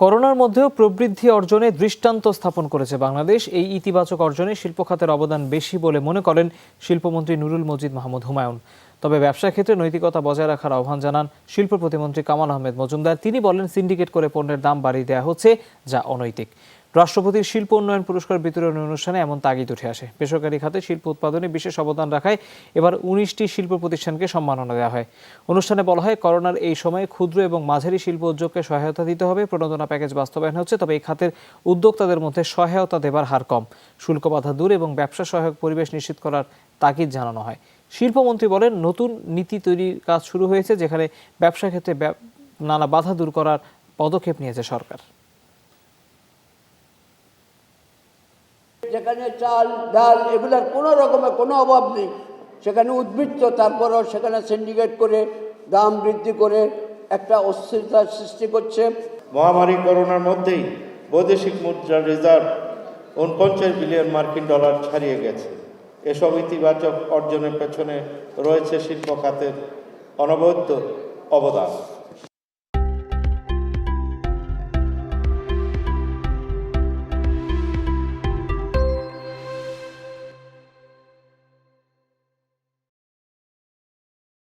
করোনার মধ্যেও প্রবৃদ্ধি অর্জনে দৃষ্টান্ত স্থাপন করেছে বাংলাদেশ। এই ইতিবাচক অর্জনে শিল্পখাতের অবদান বেশি বলে মনে করেন শিল্পমন্ত্রী নুরুল মজিদ মাহমুদ হুমায়ুন। তবে ব্যবসা ক্ষেত্রে নৈতিকতা বজায় রাখার আহ্বান জানান শিল্প প্রতিমন্ত্রী কামাল আহমেদ মজুমদার। তিনি বলেন, সিন্ডিকেট করে পণ্যের দাম বাড়িয়ে দেওয়া হচ্ছে যা অনৈতিক। রাষ্ট্রপতির শিল্প উন্নয়ন পুরস্কার বিতরণী অনুষ্ঠানে এমন তাগিদ উঠে আসে। বেসরকারি খাতে শিল্প উৎপাদনে বিশেষ অবদান রাখায় এবার উনিশটি শিল্প প্রতিষ্ঠানকে সম্মাননা দেওয়া হয়। অনুষ্ঠানে বলা হয়, করোনার এই সময়ে ক্ষুদ্র এবং মাঝারি শিল্প উদ্যোগকে সহায়তা দিতে হবে। প্রণোদনা প্যাকেজ বাস্তবায়ন হচ্ছে, তবে এই খাতের উদ্যোক্তাদের মধ্যে সহায়তা দেবার হার কম। শুল্ক বাধা দূর এবং ব্যবসা সহায়ক পরিবেশ নিশ্চিত করার তাগিদ জানানো হয়। শিল্পমন্ত্রী বলেন, নতুন নীতি তৈরির কাজ শুরু হয়েছে, যেখানে ব্যবসা ক্ষেত্রে নানা বাধা দূর করার পদক্ষেপ নিয়েছে সরকার। যেখানে চাল, ডাল এগুলার কোনো রকমের কোনো অভাব নেই। সেখানে উদ্বৃত্ত, তারপরেও সেখানে সিন্ডিকেট করে দাম বৃদ্ধি করে একটা অস্থিরতার সৃষ্টি করছে। মহামারী করোনার মধ্যেই বৈদেশিক মুদ্রার রিজার্ভ উনপঞ্চাশ বিলিয়ন মার্কিন ডলার ছাড়িয়ে গেছে। এসব ইতিবাচক অর্জনের পেছনে রয়েছে শিল্প খাতের অনবদ্য অবদান।